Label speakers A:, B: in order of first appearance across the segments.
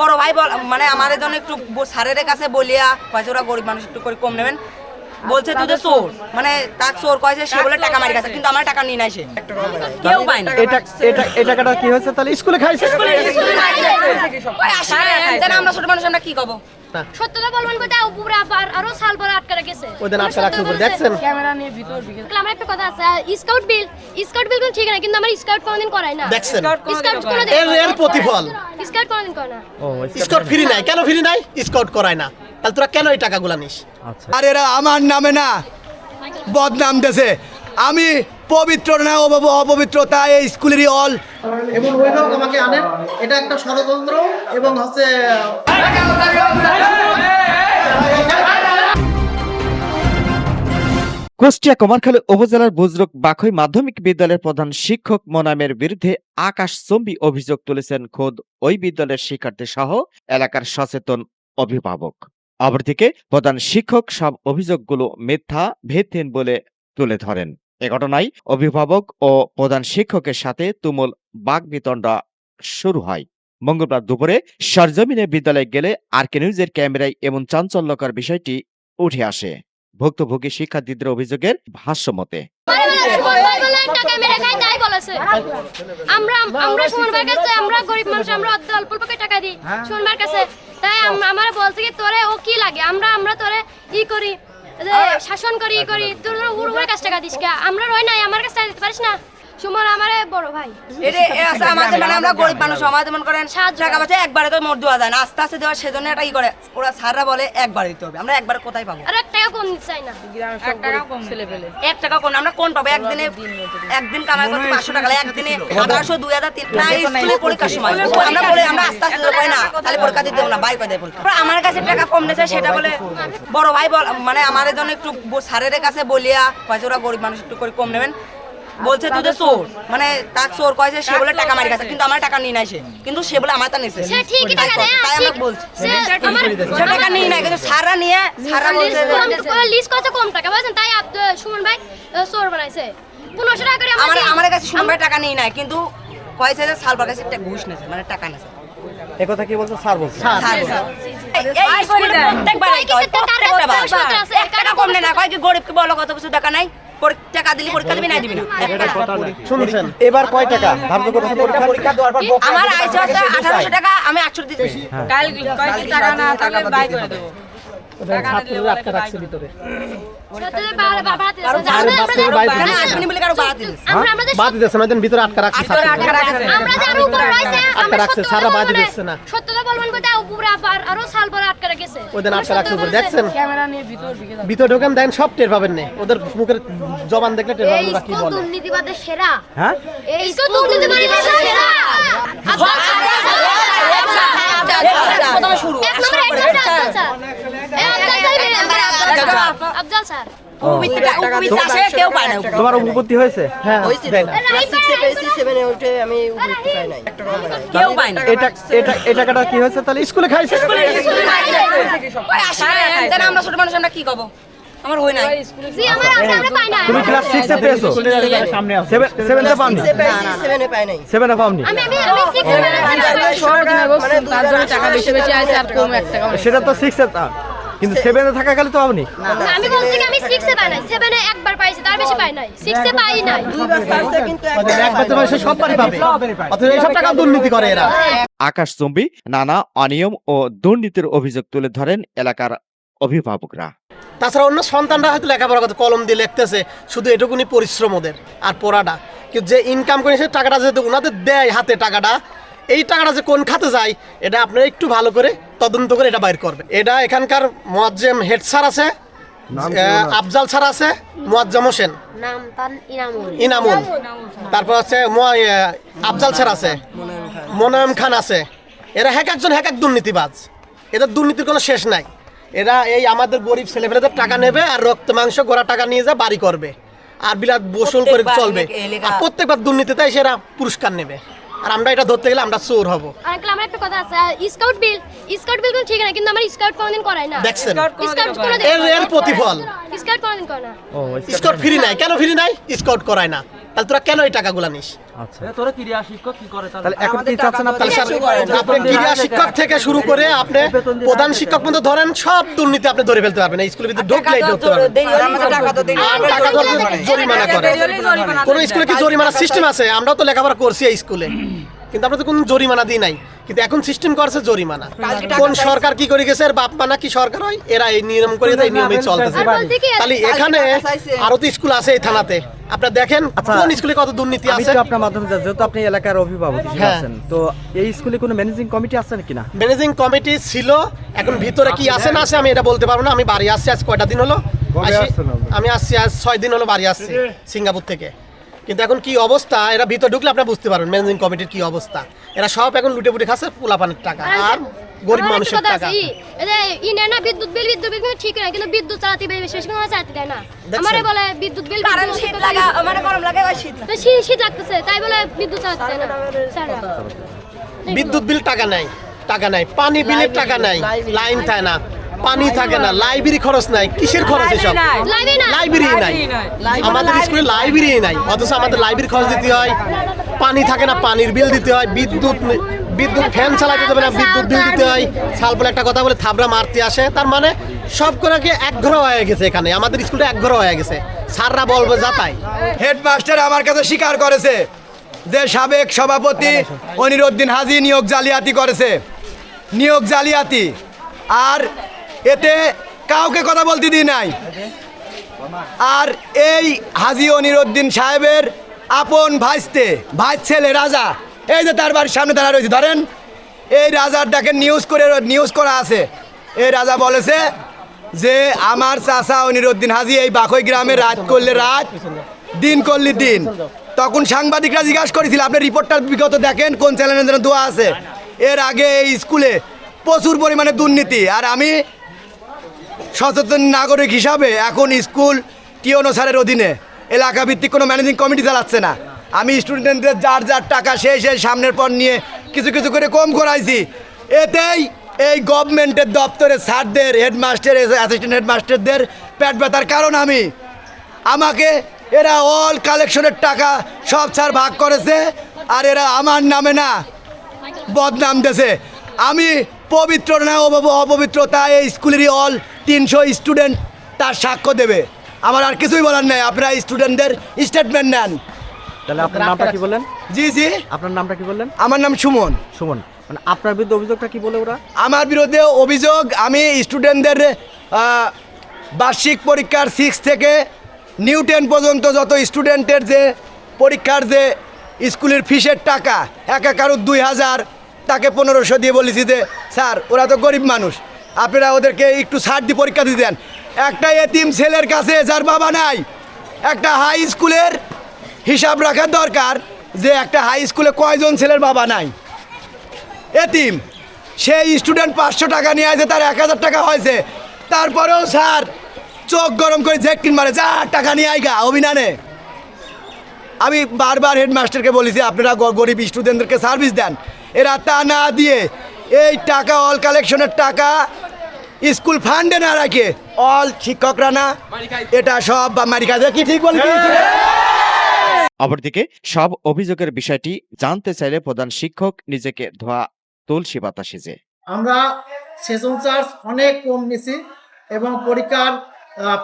A: বড় ভাই বল মানে আমাদের জন্য একটু সারের স্যারের কাছে বলিয়া কয়েছে ওরা গরিব মানুষ একটু করে কম নেবেন। বলছে তুই তো চোর মানে তার চোর কয়েছে সে বলে টাকা মারি গেছে কিন্তু আমার টাকা নিয়ে নাই সে। কেউ পায় না
B: এটা এটা এই টাকাটা কি হয়েছে তাহলে? স্কুলে খাইছে?
A: স্কুলে খাইছে। না, আমরা ছোট মানুষ আমরা কি কব
C: সত্যতা বলবেন বলতে উপরে আবার আরও সাল পরে আটকে রেখেছে।
B: ওই আটকে রাখতে বলে দেখছেন?
C: আমার একটা কথা আছে স্কাউট বিল স্কাউট বিল কিন্তু ঠিক না কিন্তু আমার স্কাউট কোনোদিন করাই না।
B: দেখছেন?
C: স্কাউট কোনোদিন
B: এর এর প্রতিফল।
C: স্কাউট কোনোদিন করে না।
B: ও স্কাউট ফ্রি নাই। কেন ফ্রি নাই? স্কাউট করায় না। তাহলে তোরা কেন এই টাকাগুলো নিস?
D: আর এরা আমার নামে না। বদনাম দেশে আমি পবিত্র না অব- অপবিত্র তাই এই স্কুলেরই অল
B: এবং ওই লোক আমাকে আনেন। এটা একটা ষড়যন্ত্র এবং হচ্ছে
E: কুষ্টিয়া কুমারখালী উপজেলার বুজরুক বাখই মাধ্যমিক বিদ্যালয়ের প্রধান শিক্ষক মোনামের বিরুদ্ধে আকাশচম্বী অভিযোগ তুলেছেন খোদ ওই বিদ্যালয়ের শিক্ষার্থী সহ এলাকার সচেতন অভিভাবক। অপরদিকে প্রধান শিক্ষক সব অভিযোগগুলো মিথ্যা, ভিত্তিহীন বলে তুলে ধরেন। এ ঘটনায় অভিভাবক ও প্রধান শিক্ষকের সাথে তুমুল বাগবিতণ্ডা শুরু হয়। মঙ্গলবার দুপুরে সরজমিনে বিদ্যালয়ে গেলে আরকে নিউজের ক্যামেরায় এমন চাঞ্চল্যকর বিষয়টি উঠে আসে। ভুক্তভোগী শিক্ষার্থীদের অভিযোগের ভাষ্য মতে।
C: আমরা আমরা সুমন কাছে আমরা গরিব মানুষ আমরা অত অল্প অল্প টাকা দিই সুমন কাছে। তাই আমার বলছে কি তোরে ও কি লাগে? আমরা আমরা তোরে ই করি শাসন করি ই করি তোর উড় উড়ে কাছ টাকা দিস আমরা রই নাই আমার কাছে দিতে পারিস না? সুমন আমার বড় ভাই।
A: এটা এ আছে আমাদের মানে আমরা গরিব মানুষ আমাদের মনে করেন সাত টাকা পাচ্ছে একবারে তো মোট দেওয়া যায় না। আস্তে আস্তে দেওয়া সেজন্য করে ওরা স্যাররা বলে একবার দিতে হবে। আমরা একবার কোথায় পাবো?
C: আর এক টাকা কম দিতে চাই না।
A: এক টাকা কোন আমরা কোন পাবো? একদিনে একদিন কামাই করতে পাঁচশো টাকা লাগে, একদিনে আঠারোশো দুই হাজার তিন না স্কুলে পরীক্ষার সময়। আমরা বলে আমরা আস্তে আস্তে দেবো না? তাহলে পরীক্ষা দিতে দেবো না বাইর করে দেয় পরীক্ষা আমার কাছে টাকা কম নিয়েছে সেটা বলে বড় ভাই বল মানে আমাদের জন্য একটু স্যারের কাছে বলিয়া কয়েছে ওরা গরিব মানুষ একটু করে কম নেবেন। বলছে তুই তো চোর মানে তার চোর কয়েছে সে বলে টাকা মারি গেছে কিন্তু আমার টাকা নিয়ে নাই সে কিন্তু সে বলে আমার তা নিয়েছে তাই আমরা বলছি
C: সে
A: টাকা নিয়ে নাই কিন্তু সাররা নিয়ে সাররা বলছে
C: লিস্ট কত কম টাকা বলছেন তাই সুমন ভাই চোর বানাইছে পনেরোশো টাকা করে
A: আমার আমার কাছে সোমবার টাকা নিয়ে নাই কিন্তু কয়েছে যে সালবার কাছে একটা ঘুষ নেছে মানে টাকা নেছে
B: এ কথা কি বলছো স্যার বলছে
A: প্রত্যেকবার হয়, কম নেয় না কয় কি গরিবকে বলো কত কিছু টাকা নাই টাকা দিলে পরীক্ষা দিবি না দিবি না।
B: শুনছেন এবার কয় টাকা? ধার্য করেছে পরীক্ষা পরীক্ষা? দেওয়ার পর
A: আমার আইসে আছে আঠারোশো টাকা আমি আটশো দিচ্ছি।
F: কাল কয় টাকা না তাহলে বাই করে দেবো।
B: ভিতরে। আটকে রাখছে
A: আটকে রাখছে,
B: সারা বাদ
C: বলব না।
B: দিচ্ছে না।
C: সত্যতা বলবেন বলতে উপরে আবার আরও সাল পরে আটকে রেখেছে।
B: ওই দিন আটকে রাখছে উপরে দেখছেন?
F: ক্যামেরা নিয়ে ভিতর
B: ঢোকেন দেন সব টের পাবেন না। ওদের মুখের জবান দেখলে টের পাবেন ওরা কি বলে।
C: সেরা।
B: হ্যাঁ?
C: এই স্কুল দুর্নীতিবাদের সেরা।
B: তোমার উপপত্তি হয়েছে? হ্যাঁ। এই টাকাটা কি হয়েছে তাহলে? স্কুলে খাইছে?
A: না, এনতেন আমরা ছোট মানুষ আমরা কি কব আমার হই নাই।
C: জি আমার আমরা পাই না
B: তুমি ক্লাস সিক্সে পেয়েছ? সেভেন সেভেনে পাওনি? সেভেনে পাওনি?
C: আমি আমি আমি সিক্স
F: তার জন্য টাকা বেশি বেশি আছে আর কম এক টাকা
B: সেটা তো সিক্সে কিন্তু সেভেনে থাকা গেলে তো পাওনি
C: আমি বলছি আমি সিক্সে পাই নাই। সেভেনে একবার পাইছি তার বেশি পাই নাই। সিক্সে পাই নাই।
B: একবার তো সে সব বাড়ি পাবে। অথচ এইসব টাকা দুর্নীতি করে এরা।
E: আকাশচম্বী নানা অনিয়ম ও দুর্নীতির অভিযোগ তুলে ধরেন এলাকার অভিভাবকরা।
B: তাছাড়া অন্য সন্তানরা হয়তো লেখাপড়া করতে কলম দিয়ে লিখতেছে শুধু এটুকুনি পরিশ্রম ওদের আর পড়াটা। কিন্তু যে ইনকাম করে সে টাকাটা যেহেতু ওনাদের দেয় হাতে টাকাটা এই টাকাটা যে কোন খাতে যায় এটা আপনারা একটু ভালো করে তদন্ত করে এটা বাইর করবে এটা এখানকার মোয়াজ্জেম হেড স্যার আছে আফজাল স্যার আছে মোয়াজ্জেম হোসেন।
C: ইনামুল।
B: ইনামুল। তারপর হচ্ছে মোয়া- আফজাল স্যার আছে মোনায়েম খান আছে। এরা এক একজন এক এক দুর্নীতিবাজ। এদের দুর্নীতির কোনো শেষ নাই। এরা এই আমাদের গরিব ছেলেপেলেদের টাকা নেবে আর রক্ত মাংস গোড়া টাকা নিয়ে যা বাড়ি করবে। আর বিলাত বসুল করে চলবে। আর প্রত্যেকবার দুর্নীতিতে এসে এরা পুরস্কার নেবে। আর আমরা এটা ধরতে গেলে আমরা চোর হব।
C: আঙ্কেল আমার একটা কথা আছে। স্কাউট বিল স্কাউট বিল কিন্তু ঠিক না কিন্তু আমার স্কাউট কোনোদিন করাই না।
B: দেখছেন? এর এর প্রতিফল।
C: স্কাউট কোনোদিন করে না।
B: স্কাউট ফ্রি নাই। কেন ফ্রি নাই? স্কাউট করায় না। তাহলে তোরা কেন এই টাকাগুলো নিস?
G: তাহলে? এখন কি চাচ্ছেন
B: তাহলে স্যার,
G: আপনারা
B: আপনি ক্রীড়া শিক্ষক থেকে শুরু করে আপনি প্রধান শিক্ষক পর্যন্ত ধরেন সব দুর্নীতি আপনি ধরে ফেলতে পারবেন এই স্কুলের ভিতরে ঢুকলেই ঢুকতে পারবেন টাকা ধরলে জরিমানা করে। কোন স্কুলে কি জরিমানা সিস্টেম আছে? আমরাও তো লেখাপড়া করছি এই স্কুলে। কিন্তু আমরা তো কোনো জরিমানা দিই নাই। কিন্তু এখন সিস্টেম করছে জরিমানা। কোন সরকার কি করে গেছে এর বাপ মানা কি সরকার হয়? এরা এই নিয়ম করে এই নিয়মে চলতেছে।
C: আর
B: তাহলে এখানে আরও তো স্কুল আছে এই থানাতে। আপনারা দেখেন
G: আচ্ছা,
B: কোন স্কুলে কত দুর্নীতি
G: আমি
B: আছে?
G: তো আপনার মাধ্যমে যেহেতু আপনি এলাকার অভিভাবক
B: হ্যাঁ।
G: আছেন তো এই স্কুলে কোনো ম্যানেজিং কমিটি আছে নাকি না?
B: ম্যানেজিং কমিটি ছিল এখন ভিতরে কি আছে না আছে আমি এটা বলতে পারব না। আমি বাড়ি আসছি আজ কয়টা দিন হলো? আমি আসছি আজ ছয় দিন হলো বাড়ি আসছি সিঙ্গাপুর থেকে। কিন্তু এখন কি অবস্থা? এরা ভিতরে ঢুকলে আপনারা বুঝতে পারবেন ম্যানেজিং কমিটির কি অবস্থা। এরা সব এখন লুটে পুটে খাচ্ছে পোলাপানের টাকা। আর গরিব মানুষের টাকা।
C: এই যে ই না বিদ্যুৎ বিল বিদ্যুৎ বিল ঠিক না কিন্তু বিদ্যুৎ চালাতে বেশি বেশি কোনো চালাতে দেয় না। আমারে বলে বিদ্যুৎ বিল
A: কারণ শীত লাগা মানে গরম লাগে ওই শীত
C: তো শীত শীত লাগতেছে তাই বলে বিদ্যুৎ চালাতে দেয় না।
B: বিদ্যুৎ বিল টাকা নাই টাকা নাই। পানি বিলের টাকা নাই লাইন থাকে না। পানি থাকে না লাইব্রেরি খরচ নাই। কিসের খরচ এসব?
C: লাইব্রেরি নাই।
B: লাইব্রেরি নাই। আমাদের স্কুলে লাইব্রেরি নাই। অথচ আমাদের লাইব্রেরি খরচ দিতে হয়। পানি থাকে না পানির বিল দিতে হয়। বিদ্যুৎ বিদ্যুৎ ফ্যান চালাতে দেবে না বিদ্যুৎ বিল দিতে হয়। সাল বলে একটা কথা বলে থাবড়া মারতে আসে। তার মানে সব করে কি এক ঘর হয়ে গেছে এখানে। আমাদের স্কুলটা এক ঘর হয়ে গেছে। স্যাররা বলবে যাতাই
D: হেডমাস্টার আমার কাছে স্বীকার করেছে যে সাবেক সভাপতি অনিরুদ্দিন হাজি নিয়োগ জালিয়াতি করেছে। নিয়োগ জালিয়াতি। আর এতে কাউকে কথা বলতে দিই নাই। আর এই হাজি অনিরুদ্দিন সাহেবের আপন ভাইস্তে ভাই ছেলে রাজা, এই যে তার বাড়ির সামনে দাঁড়া রয়েছে, ধরেন, এই রাজার দেখেন নিউজ করে নিউজ করা আছে। এই রাজা বলেছে যে, আমার চাচা অনিরুদ্দিন হাজি এই বাখই গ্রামে রাত করলে রাত, দিন করলে দিন। তখন সাংবাদিকরা জিজ্ঞাসা করেছিল, আপনি রিপোর্টটা বিগত দেখেন, কোন চ্যানেলের জন্য দোয়া আছে? এর আগে এই স্কুলে প্রচুর পরিমাণে দুর্নীতি, আর আমি সচেতন নাগরিক হিসাবে এখন স্কুল, টিওনো স্যারের অধীনে। এলাকা ভিত্তিক কোনো ম্যানেজিং কমিটি চালাচ্ছে না। আমি স্টুডেন্টদের যার যার টাকা সেই সেই সামনের পর নিয়ে কিছু কিছু করে কম করাইছি। এতেই এই গভর্নমেন্টের দপ্তরের স্যারদের, হেডমাস্টার অ্যাসিস্ট্যান্ট হেডমাস্টারদের পেট ব্যথার কারণ আমি। আমাকে এরা অল কালেকশনের টাকা সব স্যার ভাগ করেছে আর এরা আমার নামে না বদনাম দেশে আমি পবিত্র না অব- অপবিত্র তাই এই স্কুলেরই অল তিনশো স্টুডেন্ট তার সাক্ষ্য দেবে। আমার আর কিছুই বলার নেই আপনারা স্টুডেন্টদের স্টেটমেন্ট নেন।
G: তাহলে আপনার নামটা কি বললেন?
D: জি জি।
G: আপনার নামটা কি বললেন?
D: আমার নাম সুমন।
G: সুমন। মানে আপনার বিরুদ্ধে অভিযোগটা কি বলে ওরা?
D: আমার বিরুদ্ধে অভিযোগ আমি স্টুডেন্টদের বার্ষিক পরীক্ষার সিক্স থেকে নিউ টেন পর্যন্ত যত স্টুডেন্টের যে পরীক্ষার যে স্কুলের ফিসের টাকা এক একারো দুই হাজার তাকে পনেরোশো দিয়ে বলেছি যে স্যার ওরা তো গরিব মানুষ। আপনারা ওদেরকে একটু ছাড় দিয়ে পরীক্ষা দিয়ে দেন। একটা এতিম ছেলের কাছে যার বাবা নাই, একটা হাই স্কুলের হিসাব রাখার দরকার যে একটা হাই স্কুলে কয়জন ছেলের বাবা নাই। এতিম, সেই স্টুডেন্ট পাঁচশো টাকা নিয়ে আসে তার এক হাজার টাকা হয়েছে। তারপরেও স্যার চোখ গরম করে জ্যাকটিন মারে, যা, টাকা নিয়ে আইগা অভিনানে আমি বারবার হেডমাস্টারকে বলেছি আপনারা গরিব স্টুডেন্টদেরকে সার্ভিস দেন। এরা তা না দিয়ে এই টাকা অল কালেকশনের টাকা স্কুল ফান্ডে না রাখে অল শিক্ষকরা না। এটা সব বা মারি খায় কি ঠিক বলছি
E: অপরদিকে সব অভিযোগের বিষয়টি জানতে চাইলে প্রধান শিক্ষক নিজেকে ধোয়া তুলসী পাতা সেজে।
H: আমরা সেশন চার্জ অনেক কম নিছি এবং পরীক্ষার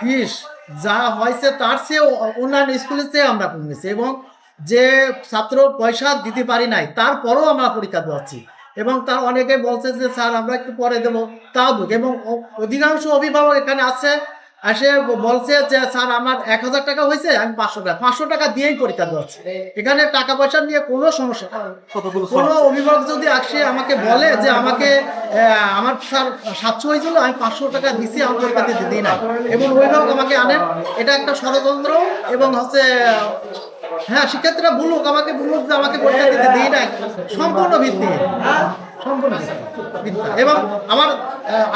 H: ফিস যা হয়েছে তার চেয়ে অন্যান্য স্কুলের চেয়ে আমরা কম নিছি এবং যে ছাত্র পয়সা দিতে পারি নাই তারপরও আমরা পরীক্ষা দেওয়াচ্ছি। এবং তার অনেকে বলছে যে স্যার আমরা একটু পরে দেবো। তাও দুঃখ। এবং অধিকাংশ অভিভাবক এখানে আছে ব- বলছে যে স্যার আমার এক হাজার টাকা হয়েছে আমি পাঁচশো টাকা পাঁচশো টাকা দিয়েই পরীক্ষা দেওয়াচ্ছি এখানে টাকা পয়সা নিয়ে কোনো সমস্যা কোনো অভিভাবক যদি আসে আমাকে বলে যে আমাকে আমার স্যার সাতশো হয়েছিল আমি পাঁচশো টাকা দিছি আমার পরীক্ষা দিতে দিই না এবং অভিভাবক আমাকে আনেন। এটা একটা ষড়যন্ত্র এবং হচ্ছে হ্যাঁ শিক্ষার্থীরা বলুক, আমাকে বলুক যে আমাকে পরীক্ষা দিতে দিই না সম্পূর্ণ ভিত্তি। এবং আমার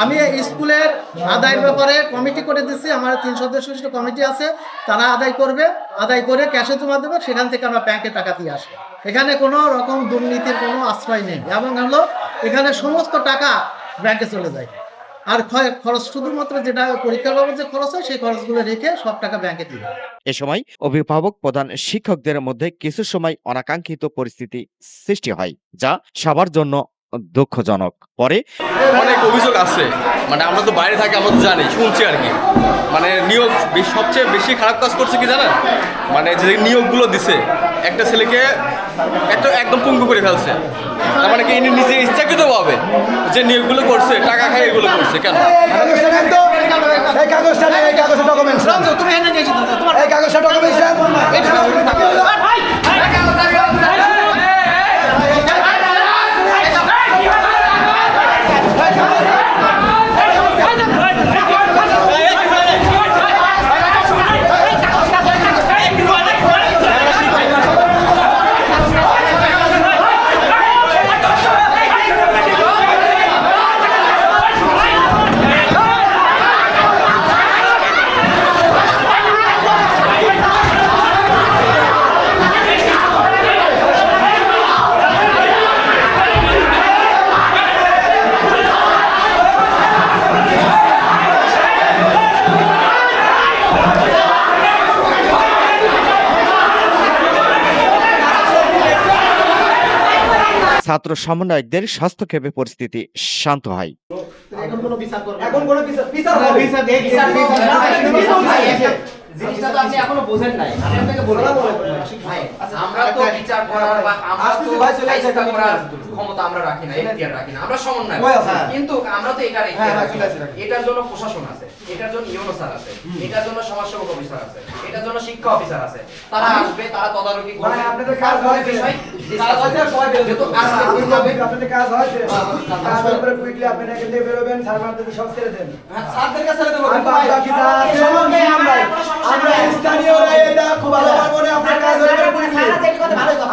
H: আমি স্কুলের আদায়ের ব্যাপারে কমিটি করে দিচ্ছি আমার তিন সদস্য বিশিষ্ট কমিটি আছে। তারা আদায় করবে। আদায় করে ক্যাশে জমা দেবে। সেখান থেকে আমরা ব্যাংকে টাকা দিয়ে আসি। এখানে কোনো রকম দুর্নীতির কোনো আশ্রয় নেই। এবং হলো, এখানে সমস্ত টাকা ব্যাংকে চলে যায়। আর খরচ শুধুমাত্র যেটা পরীক্ষার বাবদ যে খরচ হয়, সেই খরচগুলো রেখে সব টাকা ব্যাংকে দিবে
E: এ সময় অভিভাবক, প্রধান শিক্ষকদের মধ্যে কিছু সময় অনাকাঙ্ক্ষিত পরিস্থিতি সৃষ্টি হয়, যা সবার জন্য দুঃখজনক। পরে
I: অনেক অভিযোগ আছে। মানে আমরা তো বাইরে থাকি আমরা তো জানি শুনছি আর কি। মানে নিয়োগ বেশ- সবচেয়ে বেশি খারাপ কাজ করছে কি জানেন? মানে যে নিয়োগগুলো দিছে একটা ছেলেকে একটা একদম পঙ্গু করে ফেলছে। তার মানে কি ইনি নিজে ইচ্ছাকৃত পাবে যে নিয়োগগুলো করছে টাকা খাই এগুলো করছে কেন?
D: কাগজটা নেন তো। এই কাগজটা ডকুমেন্টস
H: তুমি তোমার
D: এই কাগজটা ডকুমেন্টস
E: ছাত্র সমন্বয়কদের স্বাস্থ্যক্ষেপে পরিস্থিতি শান্ত হয়।
H: এখন কোনো বিচার করবে
D: এখন কোনো বিচার বিচার
H: বিচার দিয়ে- বিচার
J: জিনিসটা তো আপনি এখনও বোঝেন নাই। আমি আপনাকে বলি। আমরা তো বিচার করার বা আমরা তো
D: আসতেছি, ভাই, চলে আসছে,
J: চেষ্টা করার ক্ষমতা আমরা রাখি না এখতিয়ার রাখি না। আমরা সমন্বয় কিন্তু আমরা তো এটা রেখে
D: হ্যাঁ, হ্যাঁ,
J: রাখি
D: চলে আসছে, রাখি।
J: এটার জন্য প্রশাসন আছে এটার জন্য ইউনো স্যার আছে এটার জন্য সমাজসেবক অফিসার আছে এটার জন্য শিক্ষা অফিসার আছে। তারা আসবে তারা তদারকি করবে।
D: আপনাদের কাজ
J: তারপরে
D: হয়েছে।
J: বিষয়
D: কাজ হয়েছে,
J: যেহেতু আজকে
D: আপনাদের
J: হবে
D: আপনাদের কাজ হয়েছে। কাজের উপরে quickly আপনি এখান থেকে বেরোবেন, স্যার ম্যামদেরকে সব ছেড়ে দেন। আর বাদ বাকি যা আছে, আমরাই। আমরা স্থানীয়রা এটা খুব ভালো পারব না, আপনার কাজ।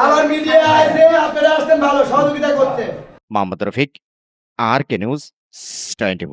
D: আবার মিডিয়া আছে আপনারা আসতেন ভালো সহযোগিতা করতে।
E: Mohammad Rafiq R K news twenty